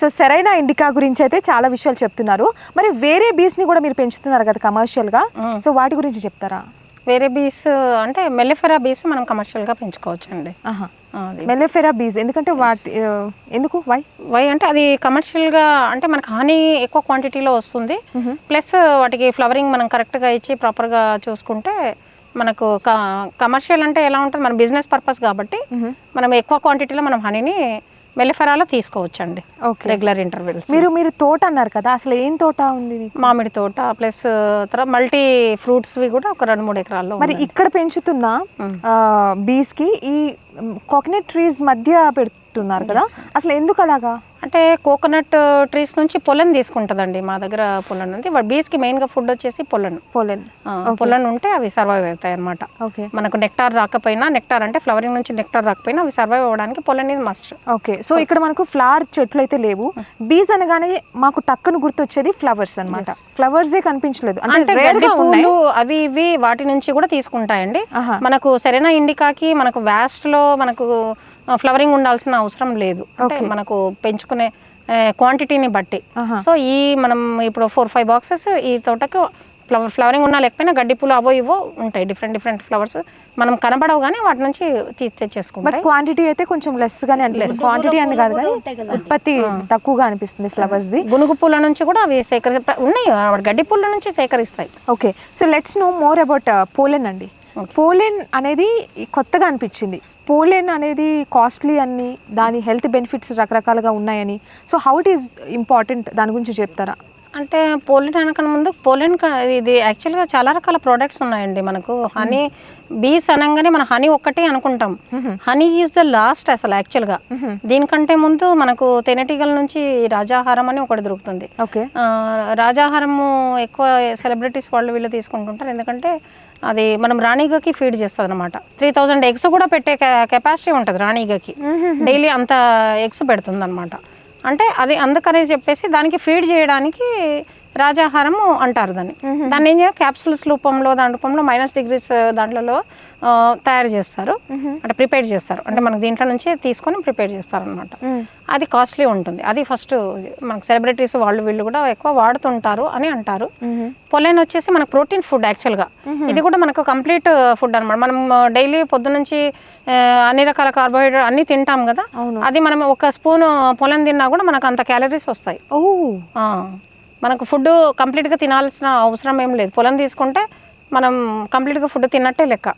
So సరైన indica గురించి అయితే చాలా విషయాలు చెప్తున్నారు. మరి వేరే బీస్ని కూడా మీరు పెంచుతున్నారు కదా కమర్షియల్గా సో వాటి గురించి చెప్తారా? వేరే బీస్ అంటే మెల్లిఫెరా బీస్ మనం కమర్షియల్గా పెంచుకోవచ్చు అండి మెల్లెఫెరా బీస్ ఎందుకంటే వాటి ఎందుకు? వై వై అంటే అది కమర్షియల్గా అంటే మనకు హనీ ఎక్కువ క్వాంటిటీలో వస్తుంది. ప్లస్ వాటికి ఫ్లవరింగ్ మనం కరెక్ట్గా ఇచ్చి ప్రాపర్గా చూసుకుంటే మనకు కమర్షియల్ అంటే ఎలా ఉంటుంది? మన బిజినెస్ పర్పస్ కాబట్టి మనం ఎక్కువ క్వాంటిటీలో మనం హనీని మెల్లిఫెరాలో తీసుకోవచ్చండి. ఓకే. రెగ్యులర్ ఇంటర్వెల్స్ మీరు మీరు తోట అన్నారు కదా అసలు ఏం తోట ఉంది మామిడి తోట ప్లస్ తర్వాత మల్టీ ఫ్రూట్స్వి కూడా ఒక రెండు మూడు ఎకరాల్లో మరి ఇక్కడ పెంచుతున్న బీస్కి ఈ కోకోనట్ ట్రీస్ మధ్య పెడుతున్నారు కదా. అసలు ఎందుకు అలాగా? అంటే కోకోనట్ ట్రీస్ నుంచి పొలం తీసుకుంటుందండి మా దగ్గర పొలం ఉంది బీస్కి మెయిన్గా ఫుడ్ వచ్చేసి పొలం. పోలెన్ పొలం ఉంటే అవి సర్వైవ్ అవుతాయి అనమాట ఓకే. మనకు నెక్టార్ రాకపోయినా నెక్టార్ అంటే ఫ్లవరింగ్ నుంచి నెక్టార్ రాకపోయినా అవి సర్వైవ్ అవ్వడానికి పొలం ఈజ్ మస్ట్ ఓకే. సో ఇక్కడ మనకు ఫ్లవర్ చెట్లు అయితే లేవు. బీస్ అనగానే మాకు టక్కును గుర్తొచ్చేది ఫ్లవర్స్ అన్నమాట. ఫ్లవర్స్ ఏ కనిపించలేదు. అంటే పూలు అవి ఇవి వాటి నుంచి కూడా తీసుకుంటాయండి. మనకు సెరెనా ఇండికాకి మనకు వ్యాస్ట్లో మనకు ఫ్లవరింగ్ ఉండాల్సిన అవసరం లేదు. అంటే మనకు పెంచుకునే క్వాంటిటీని బట్టి. సో ఈ మనం ఇప్పుడు ఫోర్ ఫైవ్ బాక్సెస్ ఈ తోటకు ఫ్లవర్ ఫ్లవరింగ్ ఉన్నా లేకపోయినా గడ్డి పూలు అవో ఇవో ఉంటాయి. డిఫరెంట్ డిఫరెంట్ ఫ్లవర్స్ మనం కనబడవు కానీ వాటి నుంచి తీసి బట్ తెచ్చేసుకుంటాయి క్వాంటిటీ అయితే కొంచెం లెస్ గానే అనిపిస్తుంది. క్వాంటిటీ అని కాదు కానీ ఉత్పత్తి తక్కువగా అనిపిస్తుంది ఫ్లవర్స్ ది. గునుగు పూల నుంచి కూడా అవి సేకరి ఉన్నాయి. ఆ గడ్డి పూల నుంచి సేకరిస్తాయి. Okay so let's know more about pollen అండి. పోలెన్ అనేది కొత్తగా అనిపించింది. పోలెన్ అనేది కాస్ట్లీ అని దాని హెల్త్ బెనిఫిట్స్ రకరకాలుగా ఉన్నాయని. So how it is important దాని గురించి చెప్తారా? అంటే పోలిన్ అనకన్నా ముందు పోలిన్ ఇది యాక్చువల్గా చాలా రకాల ప్రోడక్ట్స్ ఉన్నాయండి మనకు. హనీ బీస్ అనగానే మన హనీ ఒక్కటే అనుకుంటాం. హనీ ఈజ్ ద లాస్ట్ అసలు యాక్చువల్గా దీనికంటే ముందు మనకు తేనెటీగల నుంచి రాజాహారం అని ఒకటి దొరుకుతుంది. ఓకే. రాజాహారము ఎక్కువ సెలబ్రిటీస్ వాళ్ళు వీళ్ళు తీసుకుంటుంటారు. ఎందుకంటే అది మనం రాణిగకి ఫీడ్ చేస్తుంది అనమాట త్రీ థౌజండ్ ఎగ్స్ కూడా పెట్టే కెపాసిటీ ఉంటుంది రాణిగకి. డైలీ అంత ఎగ్స్ పెడుతుంది అనమాట అంటే అది అందుకనే చెప్పేసి దానికి ఫీడ్ చేయడానికి రాజాహారము అంటారు దాన్ని. దాన్ని ఏం చేయాలి? క్యాప్సుల్స్ రూపంలో దాని రూపంలో మైనస్ డిగ్రీస్ దాంట్లో ఆ, తయారు చేస్తారు. అంటే ప్రిపేర్ చేస్తారు. అంటే మనకు దీంట్లో నుంచి తీసుకొని ప్రిపేర్ చేస్తారు అనమాట అది కాస్ట్లీ ఉంటుంది. అది ఫస్ట్ మనకు సెలబ్రిటీస్ వాళ్ళు వీళ్ళు కూడా ఎక్కువ వాడుతుంటారు అని అంటారు. పొలైన్ వచ్చేసి మనకు ప్రోటీన్ ఫుడ్ యాక్చువల్గా ఇది కూడా మనకు కంప్లీట్ ఫుడ్ అనమాట మనం డైలీ పొద్దు నుంచి ఆ, అన్ని రకాల కార్బోహైడ్రేట్ అన్ని తింటాం కదా. అది మనం ఒక స్పూన్ పొలం తిన్నా కూడా మనకు అంత క్యాలరీస్ వస్తాయి. ఓ మనకు ఫుడ్ కంప్లీట్గా తినాల్సిన అవసరం ఏం లేదు. పొలం తీసుకుంటే మనం కంప్లీట్గా ఫుడ్ తిన్నట్టే లెక్క.